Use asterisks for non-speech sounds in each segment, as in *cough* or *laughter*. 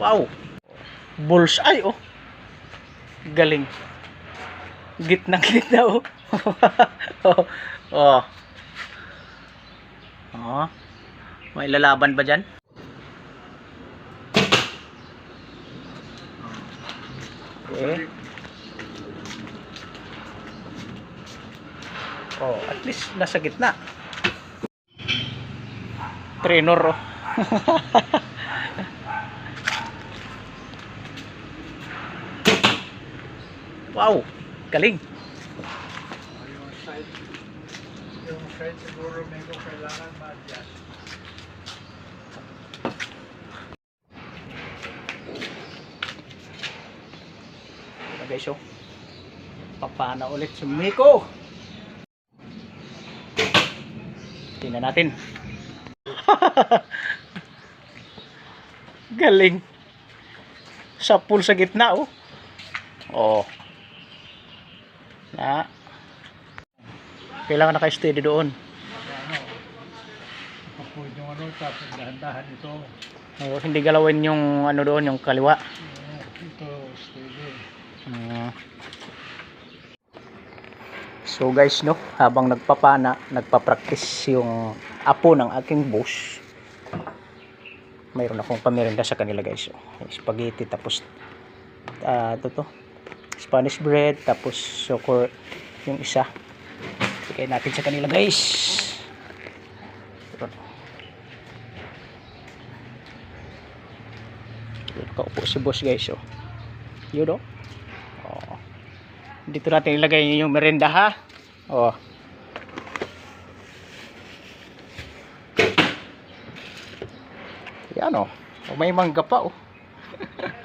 Wow. Bullseye oh. Galing. Gitna gitna oh. *laughs* oh. Oh. Oh. May lalaban ba dyan? Okay. Oh, at least nasa gitna. Trainer oh. *laughs* wow, galing. Yung side, yung side siguro medyo kailangan ma-adjust. Oh. Papana ulit si Miko. Tingnan natin. *laughs* Galing. Sa pool sa gitna, oh. Oh. Na. Kailangan naka-steady doon. Ano, kapag yung ano, tapos dahan-dahan ito. Oh, hindi galawin yung ano doon, yung kaliwa. Ito, steady. So guys no, habang nagpapana, nagpa-practice yung apo ng aking boss. Mayroon akong pamirinda sa kanila guys. Spaghetti tapos ah ito to. Spanish bread tapos sukor yung isa. Bigay natin sa kanila guys. Ito. Ito, Kaupo si boss guys. Oh. Yun oh. Oh. Dito natin ilagay yung merenda ha. Oh. Yan oh. oh may mangga pa oh. *laughs*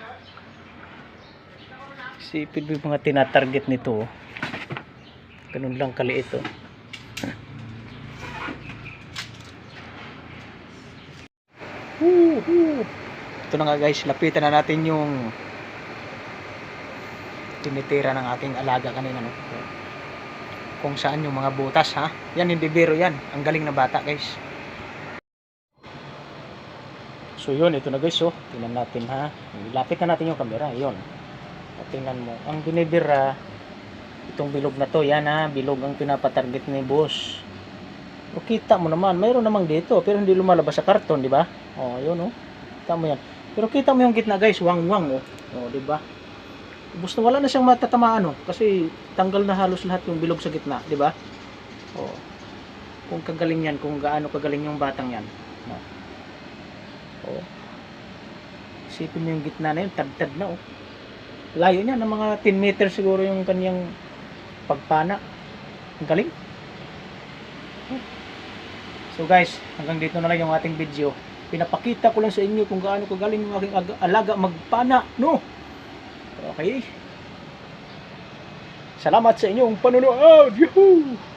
Sipid mo yung mga tinatarget nito oh. Ganun lang kaliit oh. Woohoo! Ito na nga guys, lapitan na natin yung tinitira ng aking alaga kanina no? kung saan yung mga butas ha? Yan hindi biro yan. Ang galing na bata guys. So yun. Ito na guys oh. Tingnan natin ha? Lapit na natin yung camera. Yun o, tingnan mo ang binibira itong bilog na to yan ha bilog ang pinapatarget ni boss o kita mo naman mayroon namang dito pero hindi lumalabas sa karton di ba oh yun oh kita mo yan pero kita mo yung gitna guys wang wang oh oh di ba gusto wala na siyang matatamaan oh, kasi tanggal na halos lahat yung bilog sa gitna, di ba? Oh. Kung kagaling yan, kung gaano kagaling yung batang yan. No. Oh. Isipin mo yung gitna na yun, tad-tad na oh. Layo niya, ng mga 10 meters siguro yung kanyang pagpana. Ang galing. So guys, hanggang dito na lang yung ating video. Pinapakita ko lang sa inyo kung gaano kagaling yung aking aga- alaga magpana, no? Okay. Salamat sa inyong panonood. Yahoo!